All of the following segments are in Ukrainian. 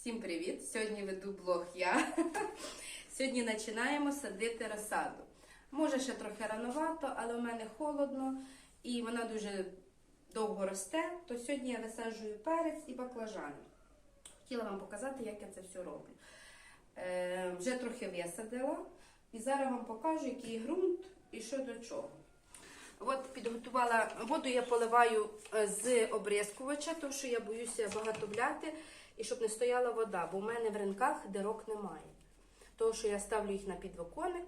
Всім привіт! Сьогодні веду блог я. Сьогодні починаємо садити розсаду. Може ще трохи ранувато, але в мене холодно і вона дуже довго росте. То сьогодні я висаджую перець і баклажани. Хотіла вам показати, як я це все роблю. Е, вже трохи висадила і зараз вам покажу, який ґрунт і що до чого. От підготувала воду, я поливаю е, з обрізкувача, тому що я боюся багато вляти і щоб не стояла вода, бо в мене в ринках дирок немає. Тому що я ставлю їх на підвиконник,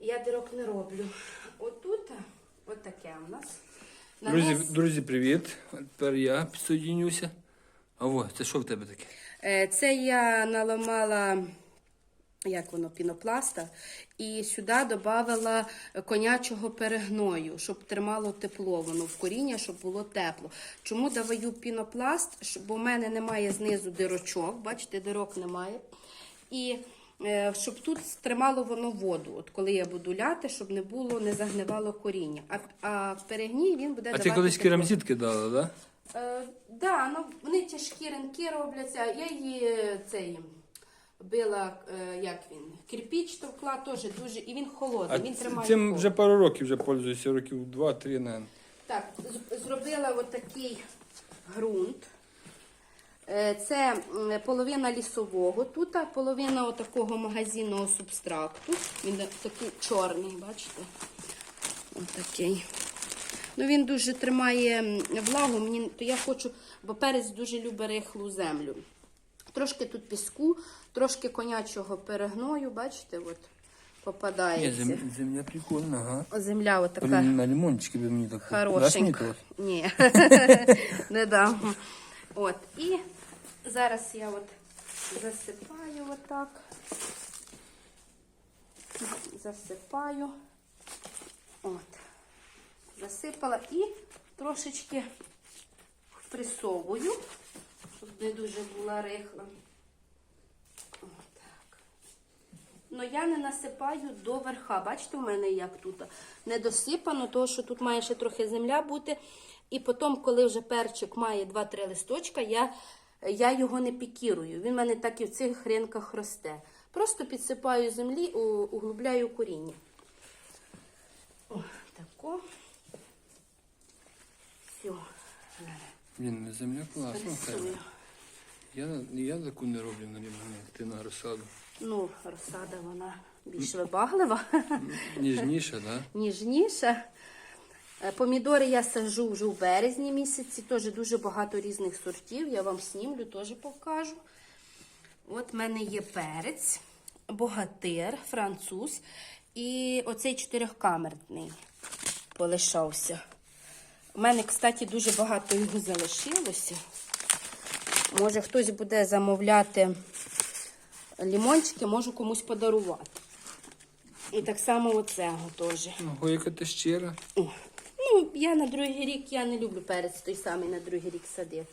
я дирок не роблю. Отут, от таке у нас. Друзі, нас... друзі, привіт. Тепер я підсоєднюся. А во, це що в тебе таке? Е, Це я наламала, як воно, пінопласта, і сюди додала конячого перегною, щоб тримало тепло воно в коріння, щоб було тепло. Чому даваю пінопласт? Бо в мене немає знизу дирочок, бачите, дирок немає. І е, щоб тут тримало воно воду, от коли я буду ляти, щоб не було, не загнивало коріння. А, а перегній він буде А давати ти колись тепло. керамзитки дала, да? Е, да, ну вони тяжкі ринки робляться. Я її цей била, е, як він, кирпіч товкла теж дуже, і він холодний, А він тримає. цим холод. вже пару років вже пользуюся, років два-три, наверное. Так, з- зробила отакий ґрунт. Е, Це м, половина лісового тут, а половина отакого магазинного субстракту. Він такий чорний, бачите? Отакий. Ну, він дуже тримає м, влагу, мені, то я хочу, бо перець дуже любить рихлу землю. Трошки тут піску, трошки конячого перегною, бачите, от попадається. зем, земля прикольна, ага. Земля отака. Блін, на лимончики би мені так. Даш Хорошенько. Ні, не дам. От, і зараз я от засипаю отак. Засипаю. От. Засипала і трошечки присовую, щоб не дуже була рихла. Отак. Ну я не насипаю до верха. Бачите, у мене як тут не досипано, тому що тут має ще трохи земля бути. І потім, коли вже перчик має 2-3 листочка, я, я його не пікірую. Він в мене так і в цих ринках росте. Просто підсипаю землі, углубляю коріння. О, тако. Все. Блін, земля класна. тебе. Я, я таку не роблю на лимоні, ти на розсаду. Ну, розсада вона більш вибаглива. Ніжніша, да? ніжніша. Е, Помідори я саджу вже в березні місяці, теж дуже багато різних сортів. Я вам снімлю, теж покажу. От в мене є перець, богатир, француз і оцей чотирьохкамерний полишався. У мене, кстати, дуже багато його залишилося. Може, хтось буде замовляти лімончики, можу комусь подарувати. І так само оцего теж. Ого, яка ти щира. О, Ну, я на другий рік я не люблю перець той самий на другий рік садити.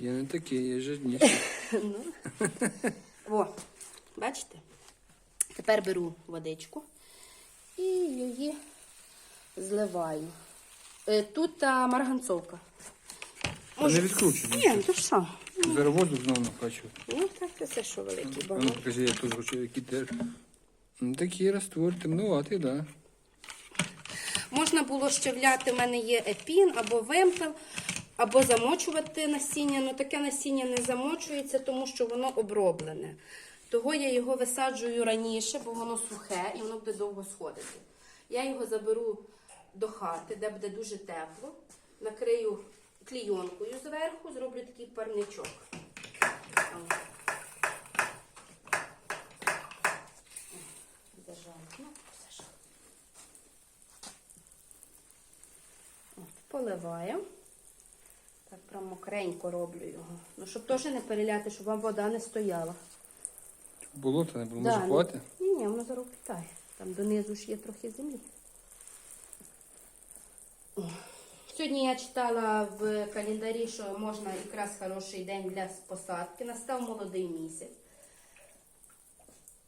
Я не такий, я жирніший. Ну. О, бачите? Тепер беру водичку і її зливаю. Е, Тут а, марганцовка. Та не відкручуй. Ні, ну то що? Зараз воздух знову накачу. Ну так це що великий А ну багато. покажи, я теж хочу, які теж. Ну, такий раствор, темнуватий, да. Можна було ще вляти, в мене є епін або вимпел, або замочувати насіння. Ну таке насіння не замочується, тому що воно оброблене. Того я його висаджую раніше, бо воно сухе і воно буде довго сходити. Я його заберу до хати, де буде дуже тепло, накрию клійонкою зверху, зроблю такий парничок. Поливаю. Так, прям мокренько роблю його. Ну, щоб теж не переляти, щоб вам вода не стояла. Болото не було, Да, може ну, хватить? Ні, ні, воно зараз питає. Там донизу ж є трохи землі. О. Сьогодні я читала в календарі, що можна якраз хороший день для посадки. Настав молодий місяць.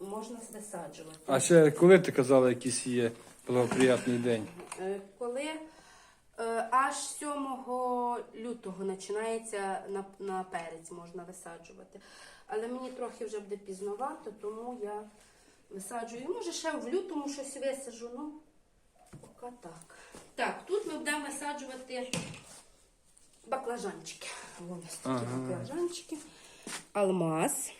Можна висаджувати. А ще коли ти казала, якийсь є благоприятний день? Е, Коли Е, Аж 7 лютого починається на, на перець можна висаджувати. Але мені трохи вже буде пізновато, тому я висаджую. Може, ще в лютому щось висаджу. Ну, поки так. Так, тут ми будемо висаджувати баклажанчики. Ось такі Ага. баклажанчики. Алмаз.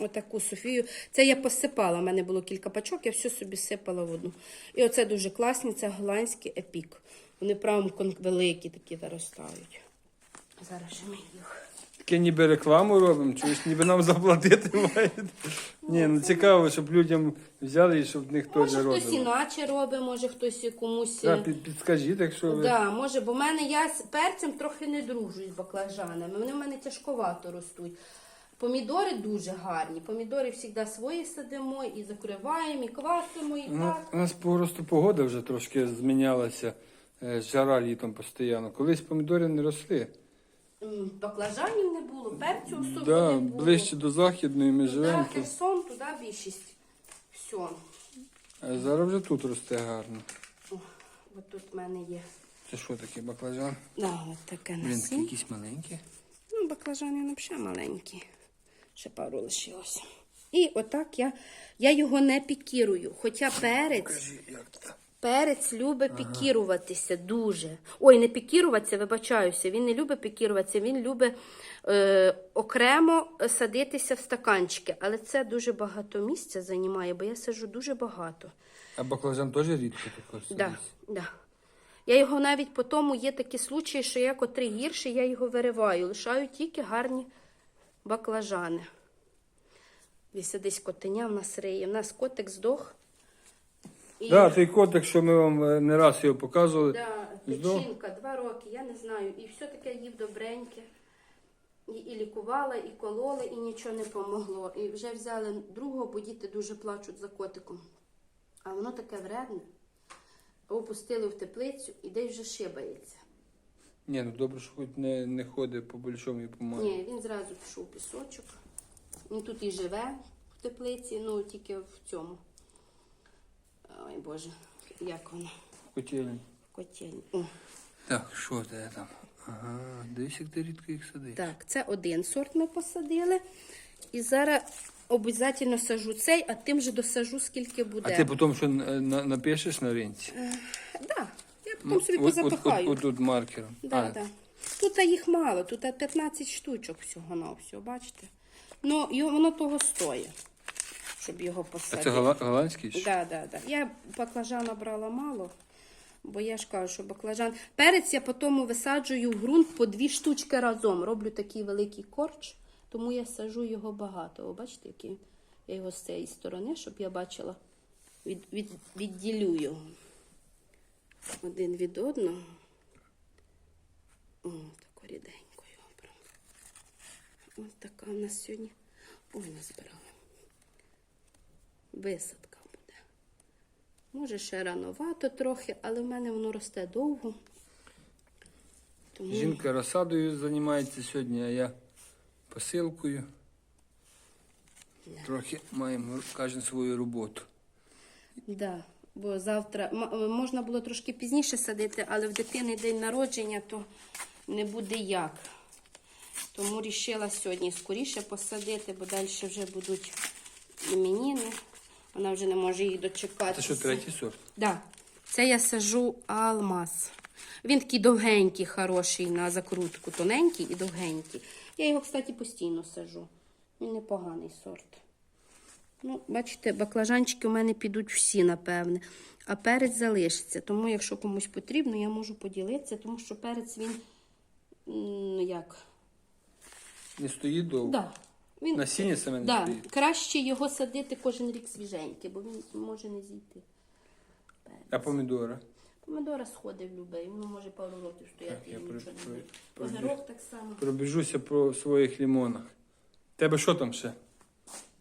Отаку Софію. Це я посипала. У мене було кілька пачок, я все собі сипала в одну. І оце дуже класні, це голландський епік. Вони прям великі такі виростають. Зараз ми їх. Таке ніби рекламу робимо, чогось ніби нам заплатити мають. Ні, ну цікаво, щоб людям взяли і щоб в них теж Може хтось робили. іначе робить, може хтось комусь. Так, під, підскажіть, якщо ви. Да, може, бо в мене я з перцем трохи не дружу з баклажанами. Вони в мене тяжковато ростуть. Помідори дуже гарні. Помідори завжди свої садимо і закриваємо, і квасимо, і Ну, так. у нас просто погода вже трошки змінялася. е, Жара літом постійно. Колись помідори не росли. Баклажанів не було, перцю особо Да, не було. ближче до західної ми живемо. то- Херсон, туди більшість. Все. А зараз вже тут росте гарно. О, от тут в мене є. Це що таке баклажан? Да, от таке Блін, такі якісь маленькі. Ну, баклажани взагалі маленькі. Ще пару лишилося. І отак я, я його не пікірую. Хоча перець, Кажи, як це? Перець любить пікіруватися дуже. Ой, не пікіруватися, вибачаюся. Він не любить пікіруватися, він любить е, окремо садитися в стаканчики. Але це дуже багато місця займає, бо я саджу дуже багато. А баклажан теж рідко такий Да, да. Я його навіть по тому є такі случаї, що я котрий гірший, я його вириваю. Лишаю тільки гарні баклажани. Десь десь котеня в нас риє. В нас котик здох. І, Да, той котик, що ми вам е, не раз його показували. да, печінка, два роки, я не знаю. І все таке їв добреньке. І, і лікувала, і колола, і нічого не помогло. І вже взяли другого, бо діти дуже плачуть за котиком. А воно таке вредне. Опустили в теплицю і десь вже шибається. Ні, ну добре, що хоч не, не ходить по большому і по малому. Ні, він зразу пішов у пісочок. Він тут і живе в теплиці, ну тільки в цьому. Ой Боже, як воно? Котельні. В котельні. О, Так, що це там? Ага, дивись, як ти рідко їх садиш. так, це один сорт ми посадили. І зараз обов'язково сажу цей, а тим же досажу, скільки буде. А ти потім що е, на, напишеш на ринці? Да, я потім собі от, от, позапихаю. от, тут маркером. Да, а, да. Тут їх мало, тут 15 штучок всього на всього, бачите? Ну, і воно того стоїть, щоб його а це голландський? чи? Да, да, да. Я баклажана брала мало, бо я ж кажу, що баклажан. Перець я потім висаджую в ґрунт по дві штучки разом. Роблю такий великий корч, тому я сажу його багато. О, бачите, який я його з цієї сторони, щоб я бачила, від, від, відділю його один від одного. О, тако ріденько його прям. Ось така у нас сьогодні. Ой, назбирала. Висадка буде. Може, ще рановато трохи, але в мене воно росте довго. Тому Жінка розсадою займається сьогодні, а я посилкою. Трохи маємо кожен свою роботу. да, бо завтра можна було трошки пізніше садити, але в дитини день народження, то не буде як. Тому вирішила сьогодні скоріше посадити, бо далі вже будуть іменіни. Вона вже не може їх Це дочекатися. що, третій сорт? Да. Це я сажу алмаз. Він такий довгенький, хороший на закрутку, тоненький і довгенький. Я його, кстати, постійно сажу. Він непоганий сорт. Ну, бачите, баклажанчики у мене підуть всі, напевне. А перець залишиться. Тому, якщо комусь потрібно, я можу поділитися, тому що перець він. Ну, як? Не стоїть довго. Да. Він, Насіння саме не да. стоїть. Краще його садити кожен рік свіженький, бо він може не зійти. А помідори? Помидора сходить в любий, воно може пару років стояти і нічого не буде. Огірок так само. Пробіжуся про своїх лімонах. Тебе що там ще?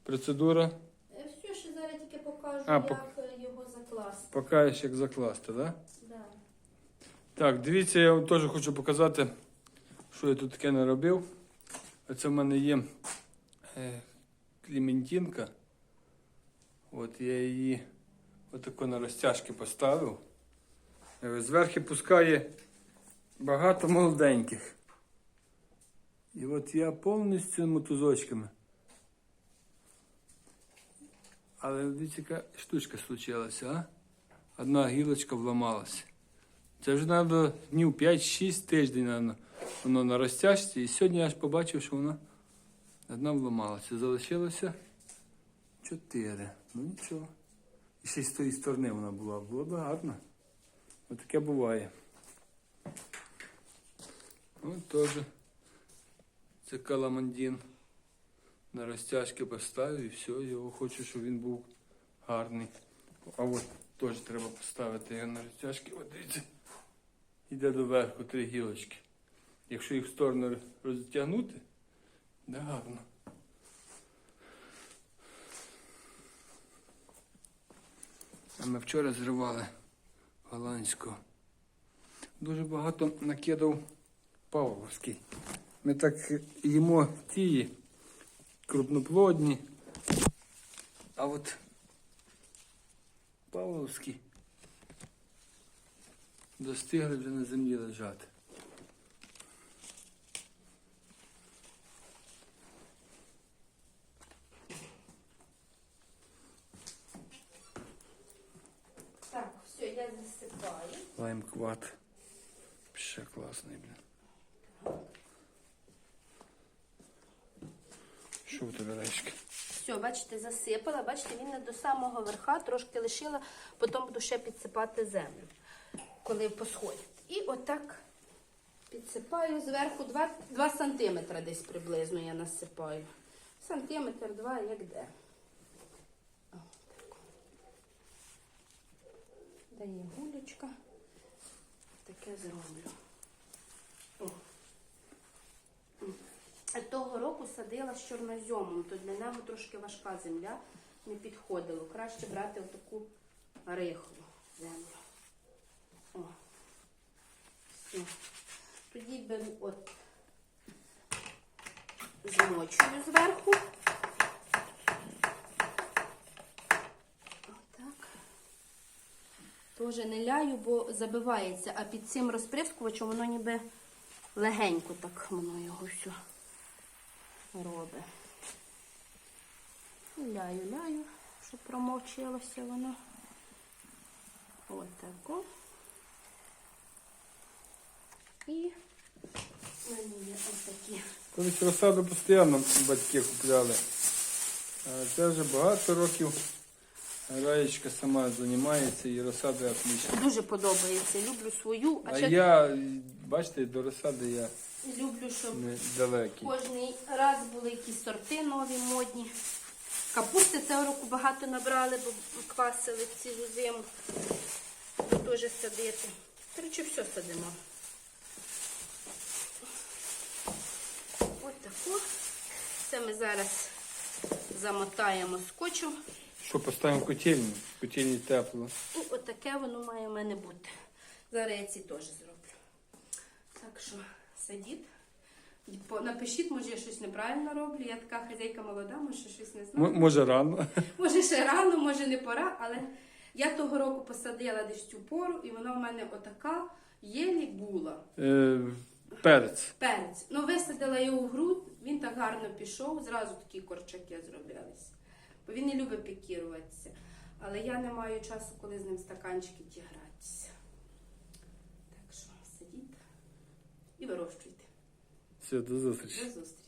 Процедура? Е, Все, ще зараз тільки покажу, А, як пок- е, його закласти. Покаєш, як закласти, так? Да? Да. Так, дивіться, я вам теж хочу показати, що я тут таке наробив. Оце в мене є е, клементинка. От я її отако на розтяжки поставив. Е, Зверху пускає багато молоденьких. І от я повністю мотузочками. Але дивіться, яка штучка случилася, а? Одна гілочка вламалася. Це вже треба днів 5-6 тиждень, наверно, воно на розтяжці. І сьогодні я аж побачив, що вона одна вламалася. Залишилося чотири. Ну нічого. І ще й з тої сторони вона була. Було б гарно. Ось таке буває. Ось теж. Це каламандін. На розтяжки поставив і все, його хочу, щоб він був гарний. А от теж треба поставити його на розтяжки. От дивіться. Йде доверху три гілочки. Якщо їх в сторону розтягнути, буде гарно. А ми вчора зривали голландського. Дуже багато накидав Павловський. Ми так їмо ті крупноплодні. А от Павловські достигли вже на землі лежати. Так, все, я. Лаймкват. Ще класний, блін. Що у тебе речки? Все, бачите, засипала. Бачите, він не до самого верха, трошки лишила, потім буду ще підсипати землю, коли посходять. І отак підсипаю зверху 2, 2 сантиметри десь приблизно я насипаю. Сантиметр, два, як де. О, так. Дає гулечка. Таке зроблю. О. Того року садила з чорнозьомом, то для нього трошки важка земля не підходило. Краще брати отаку рихлу землю. О. Все. Тоді беру от змочую зверху. Отак. Тоже не ляю, бо забивається, а під цим розприскувачем воно ніби легенько так воно його все робить. Ляю, ляю, щоб промовчилося воно. Отако. І в мене є отакі. Колись розсаду постійно батьки купляли. А це вже багато років. Раєчка сама займається і розсади отлично. Дуже подобається. Люблю свою, а, А ще я, бачите, до розсади я люблю, щоб не далекий. Кожний раз були якісь сорти нові, модні. Капусти цього року багато набрали, бо квасили цілу зиму. Буду теж садити. Коротше, все садимо. Ось таку. Це ми зараз замотаємо скотчем. Що, поставимо котельню? В Котельні тепло. І отаке воно має в мене бути. Зараз я ці теж зроблю. Так що сидіть. Напишіть, може я щось неправильно роблю. Я така хазяйка молода, може щось не знаю. М- може рано. Може ще рано, може не пора, але я того року посадила десь цю пору, і вона в мене отака єлі була. Е, перець. Перець. Ну, висадила його в груд, він так гарно пішов, зразу такі корчаки зробилися. Бо він не любить пікіруватися. Але я не маю часу, коли з ним стаканчики ті гратися. Так що сидіть і вирощуйте. Все, до зустрічі. До зустрічі.